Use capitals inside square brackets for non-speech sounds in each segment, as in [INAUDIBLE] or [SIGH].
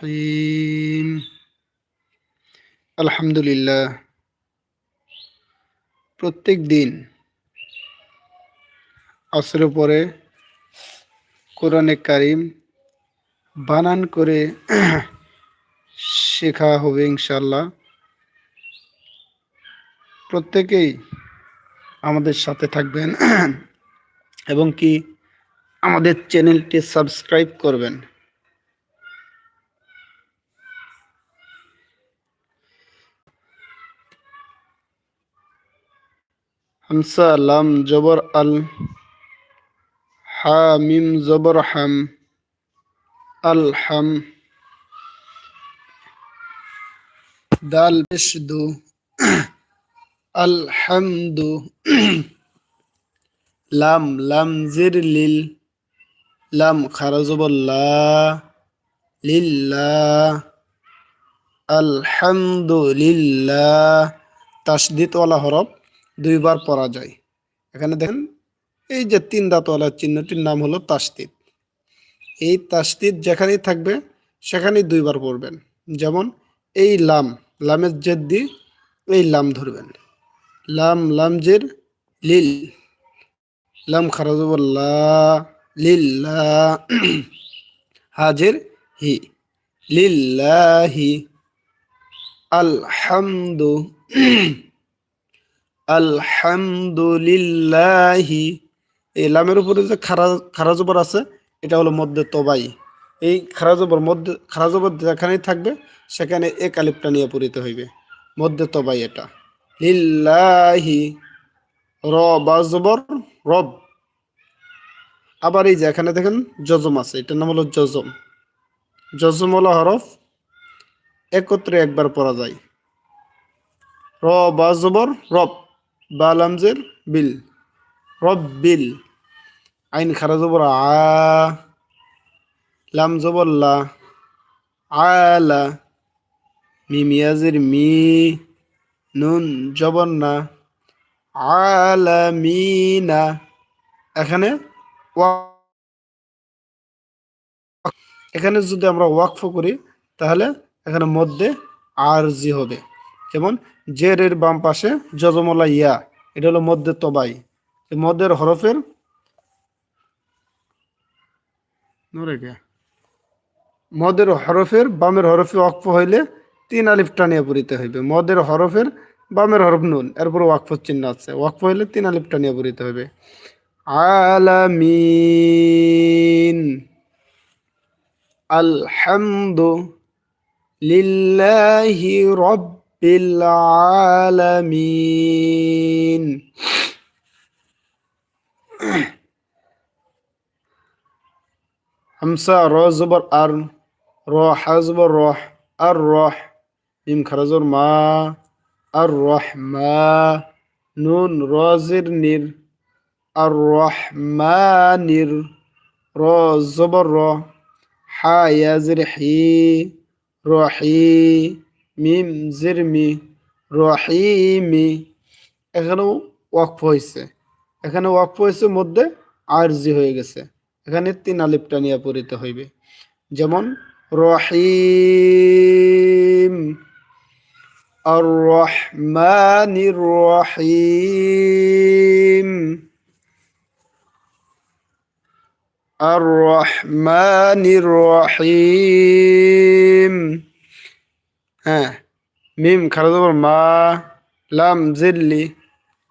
الرحيم আলহামদুলিল্লাহ প্রত্যেক দিন আসর পরে কোরআনে কারিম বানান করে শেখা হবে ইনশাল্লাহ প্রত্যেকেই আমাদের সাথে থাকবেন এবং কি আমাদের চ্যানেলটি সাবস্ক্রাইব করবেন হামসা লাম জবর আল হা মিম জবর হাম আল হাম দাল পেশ আলহামদু লাম লাম জির লিল লাম খারাজবল্লাহ লিল্লাহ আলহামদুলিল্লাহ তাসদিত ওয়ালা হরফ দুইবার পড়া যায়। এখানে দেখেন, এই যে তিন দাঁতওয়ালা চিহ্নটির নাম হলো তাস্তিদ। এই তাস্তিদ যেখানেই থাকবে, সেখানেই দুইবার পড়বেন যেমন, এই লাম, লামের জেদ দিয়ে এই লাম ধরবেন। লাম লামজের লিল। লাম খারাজবল্লাহ লিল্লাহ হাজের হি। লিল্লাহি, আলহামদু আলহামদুলিল্লাহি। এই লামের উপরে যে খারা খারাজবর আছে, এটা হলো মধ্যে তবাই। এই খারাজবর মধ্যে খারাজবর যেখানেই থাকবে, সেখানে এ আলিপটা নিয়ে পড়িতে হইবে। মধ্যে তবাই এটা। লিল্লাহি র রব। আবার এই যে এখানে দেখেন জজম আছে, এটার নাম হলো জজম জজম হলো হরফ, একত্রে একবার পড়া যায়। র রব। বা লামজের বিল। রব বিল আইন খারা জবর আ, লাম জবর লা আলা মিমিয়াজের মি, নুন জবর না আলামিনা এখানে এখানে যদি আমরা ওয়াকফ করি, তাহলে এখানে মধ্যে আর জি হবে। যেমন জের এর বাম পাশে যজমলা ইয়া, এটা হলো মধ্যে তবাই। মদের হরফের মদের হরফের বামের হরফে ওয়াকফ হইলে তিন আলিফ টানিয়া পড়িতে হইবে। মদের হরফের বামের হরফ নুন, এরপর ওয়াকফ চিহ্ন আছে। ওয়াকফ হইলে তিন আলিফ টানিয়া পড়িতে হইবে। আলামিন। আলহামদু লিল্লাহি রব্বিল আলামিন হামসা র জবর আর র হাজবর রহ আর রহ মিম খারাজর মা আর রহ মা নুন রজির নির আর রহমানির র জবর মিম, জিরমি, রহিমি, এখানেও ওয়াকফ হয়েছে। এখানে ওয়াকফ হয়েছে মধ্যে আরজি হয়ে গেছে। এখানে তিন আলিপটা নিয়ে পড়িতে হইবে। যেমন, রহিম আর রহমানির রহিম রহমানির রহিম হ্যাঁ মিম খারাপ মা, লাম, জিল্লি,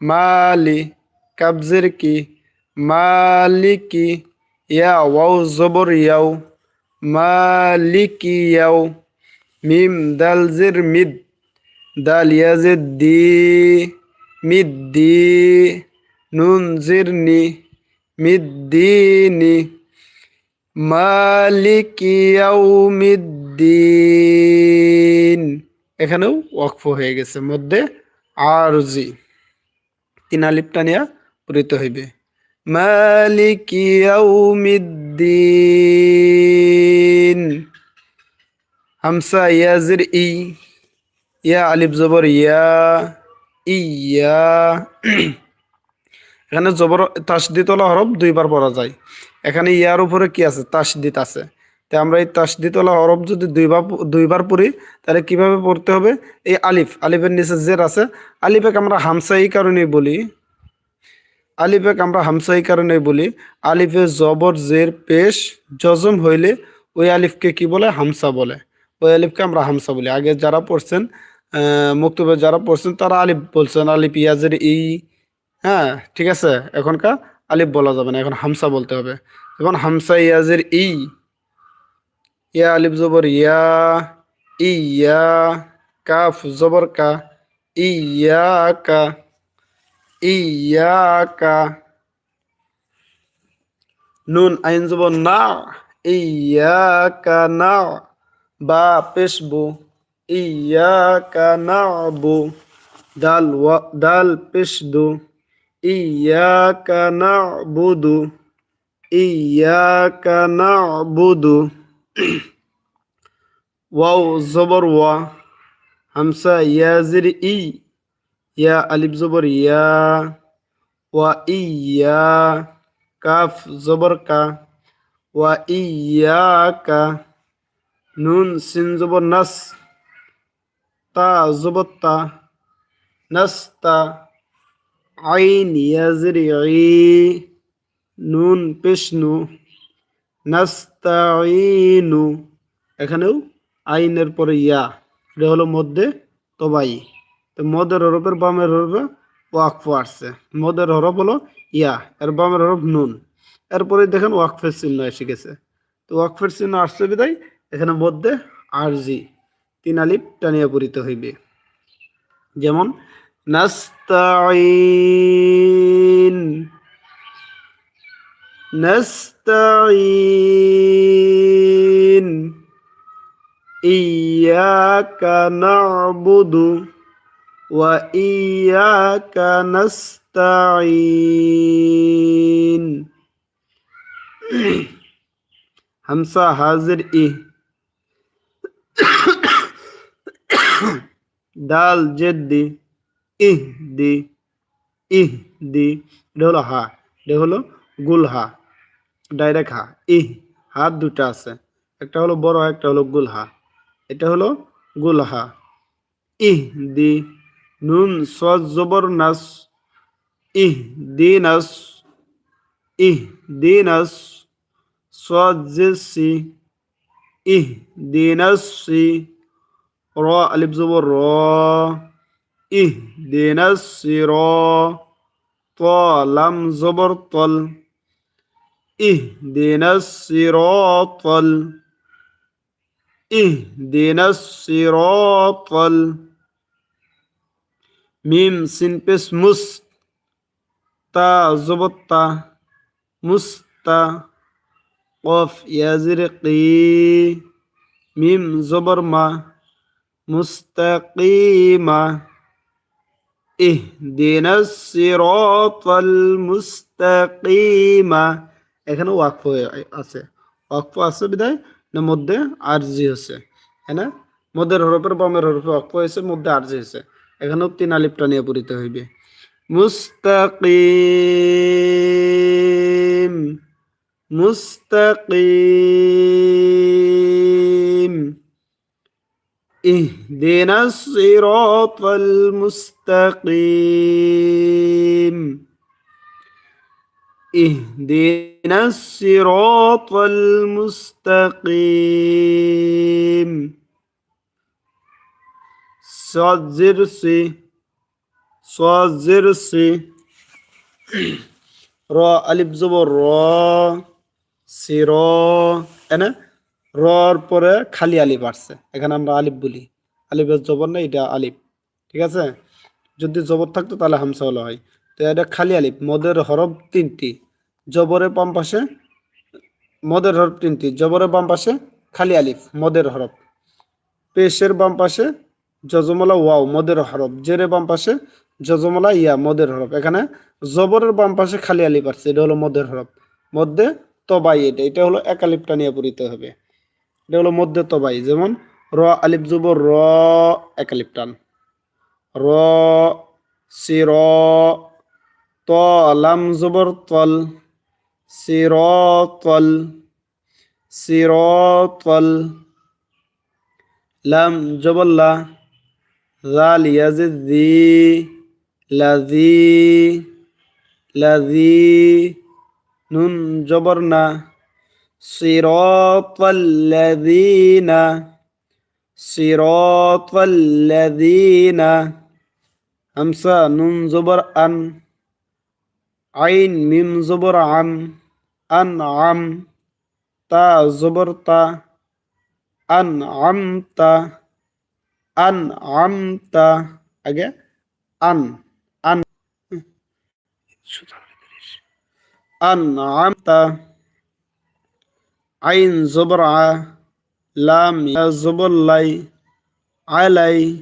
মালি কাবজির কি মালিকি ইয়া ওয়াও, জবর, ইয়াও, মালিকি, ইয়াও, মিম, দাল জির, মিদ, দাল ইয়াজিদ, দি, মিদ, দি, নুন জিরনি মিদ্দিনি মালিকি ইয়াউমিদ্দিন। এখানেও ওয়াকফ হয়ে গেছে, মধ্যে আরজি। তিন আলিপটা নিয়ে পড়িত হইবে। মালিকি ইয়াউমিদ্দিন। হামসা ইয়াজির ই। ইয়া আলিফ জবর ইয়া। ইয়া। [CLEARS THROAT] এখানে জবর তাসদিত হরফ, দুইবার পড়া যায়। এখানে ইয়ার উপরে কি আছে? তাসদিত আছে। তো তো আমরা এই তাসদিতলা হরফ যদি দুইবার দুইবার পড়ি, তাহলে কীভাবে পড়তে হবে? এই আলিফ, আলিফের নিচে জের আছে। আলিফেকে আমরা হামসা এই কারণেই বলি। আলিফেক আমরা হামসা এই কারণে বলি। আলিফে জবর, জের, পেশ, জজম হইলে ওই আলিফকে কি বলে? হামসা বলে। ওই আলিফকে আমরা হামসা বলি। আগে যারা পড়ছেন মুক্তবে যারা পড়ছেন, তারা আলিফ বলছেন। আলিফ, ইয়াজের ই হ্যাঁ ঠিক আছে? এখনকার আলিফ বলা যাবে না, এখন হামসা বলতে হবে। যেমন হামসা ইয়াজের ই। ইয়া আলিফ জবর ইয়া ইয়া, কাফ জবর কা ইয়া কা ইয়াকা নুন, আইন জবর না ইয়াকা না, বা পেশবু ইয়াকা নাবু দাল ওয়া, দাল পেশদু নাবুদু ইয়াকা নাবুদু ওয়াও জবর ওয়া হামসা ইয়াজির ই ইয়া আলিফ জবর ইয়া ওয়া ইয়া কাফ জবর কা ওয়া ইয়া কা নুন সিন জবর নাস তা জবর তা নাস্তা আইন ইয়াজির নুন পেশনু নাস্তাইনু এখানেও আইনের পরে ইয়া। এটা হলো মধ্যে তবাই। তো মদের হরফের বামের হরফে ওয়াকফ আসছে। মদের হরফ হলো ইয়া, এর বামের হরফ নুন। এরপরে দেখেন ওয়াকফের চিহ্ন এসে গেছে। তো ওয়াকফের চিহ্ন আসছে বিদায়। এখানে মধ্যে আরজি, তিন আলিপ টানিয়া পড়িতে হইবে। যেমন نستعين. نستعين. إياك نعبد وإياك نستعين. همسا حاضر. إيه. [COUGHS] دال جدي. ইহ দি ইহ দি, এটা হলো হা, এটা হলো গুল হা, ডাইরেক্ট হা, ইহ, হাত দুটা আছে, একটা হলো বড় একটা হলো গুল হা, এটা হলো গুল হা, ইহ দি, নুন সজ জবর নাস, ইহ দিনাস ইহ দিনাস সজ সি, ইহ দিনাসি র আলিফ জবর র ইহ দিনাসি র ত লাম জবর তল ইহ দিনাসি র তল ইহ দিনাসি র তল মিম সিনপেস মুস তা জবত্তা মুস্তা কফ ইয়াজির কি মিম জবর মা মুস্তাকিমা ইহদিনা সিরাতাল মুস্তাকিমা এখানে ওয়াকফ আছে। ওয়াকফ আছে বিদায়, না মধ্যে আরজি হচ্ছে হ্যাঁ না? মধ্যের হরফের বামের হরফে ওয়াকফ হয়েছে, মধ্যে আরজি হয়েছে এখানেও তিন আলিপটা নিয়ে পড়িতে হইবে। মুস্তাকিম মুস্তাকিম। اهدنا الصراط المستقيم. اهدنا الصراط المستقيم. صاد زر سي صاد زر سي. [CLEARS THROAT] را ألف زبر را سرا أنا؟ রর পরে খালি আলিফ আসছে। এখানে আমরা আলিফ বলি। আলিফের জবর না এটা আলিফ। ঠিক আছে? যদি জবর থাকতো তাহলে হামসা হলো হয়। তো এটা খালি আলিফ। মদের হরফ তিনটি। জবরের বাম পাশে মদের হরফ তিনটি। জবরের বাম পাশে খালি আলিফ, মদের হরফ। পেশের বাম পাশে যজমলা ওয়াও, মদের হরফ। জেরে বাম পাশে যজমলা ইয়া, মদের হরফ। এখানে জবরের বাম পাশে খালি আলিফ আসছে। এটা হলো মদের হরফ। মধ্যে তবাই এটা। এটা হলো এক আলিফটা নিয়ে পড়িতে হবে। এটা হলো মধ্যে তবাই যেমন র, আলিফ জবর, র, এক আলিফ টান। র, সির, ত, লাম জবর, তল। সির, তল। সিরতল লাম জবল্লা জাল ইয়াজিদ লাজি। লাজি। নুন জবরনা صراط الذين صراط الذين همسا نون زبر أن عين ميم زبر عم أنعم تا زبر تا أنعمت أنعمت أجا أن أن أنعمت عين زبرعة لام زبلي علي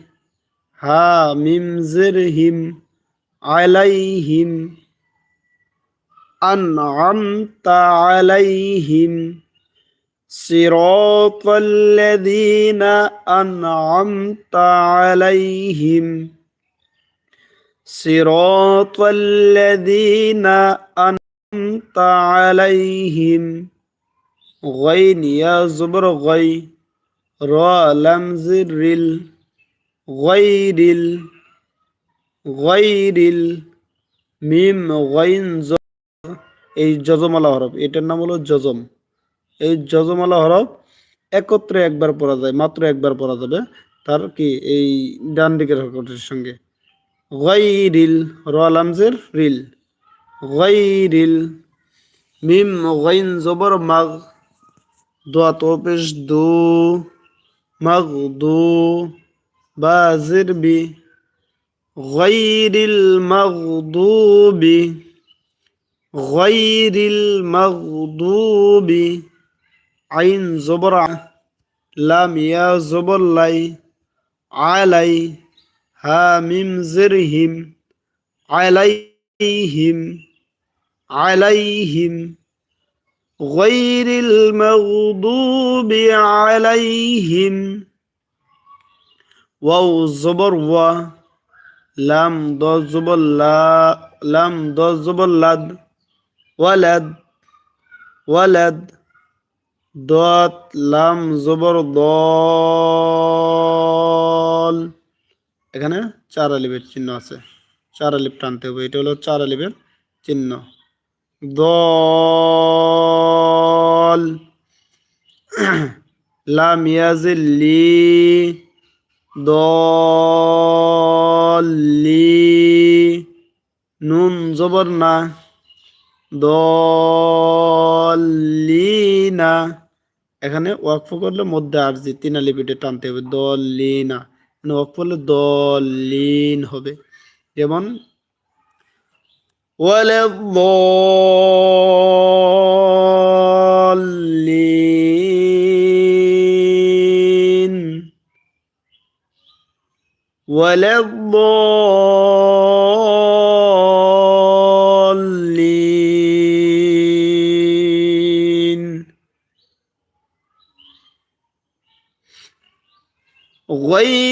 ها ميم زرهم عليهم. أنعمت عليهم. صراط الذين أنعمت عليهم. صراط الذين أنعمت عليهم. غين يا زبر غي را لمز الرل غير ال غير ال মিম গাইন এই যজমালা হরফ এটার নাম হলো যজম এই যজমালা হরফ একত্রে একবার পড়া যায় মাত্র একবার পড়া যাবে তার কি এই ডান দিকের হরফের সঙ্গে গাইরিল র লামজের রিল গাইরিল মিম গাইন জবর মাগ দোয়া তো পেশ দু মাগ দু বাজির বি غير المغضوب غير المغضوب عين زبر لام يا زبر لي علي ها ميم زرهم عليهم عليهم غير المغضوب عليهم واو زبر و লাম দশ জবর লা লাম দশ জবর লাদ ওয়ালাদ ওয়ালাদ দত লাম জবর দল এখানে চার আলিবের চিহ্ন আছে চার আলিপ টানতে হবে এটা হলো চার আলিবের চিহ্ন দল। লাম ইয়াজিল্লি দলি নুন জবর না। দলিনা এখানে ওয়াকফ করলে মধ্যে আরজি তিন লিপিটে টানতে হবে। দলিনা ওয়াকফ করলে দলিন হবে। যেমন ولا الضالين. ولا الضالين. غير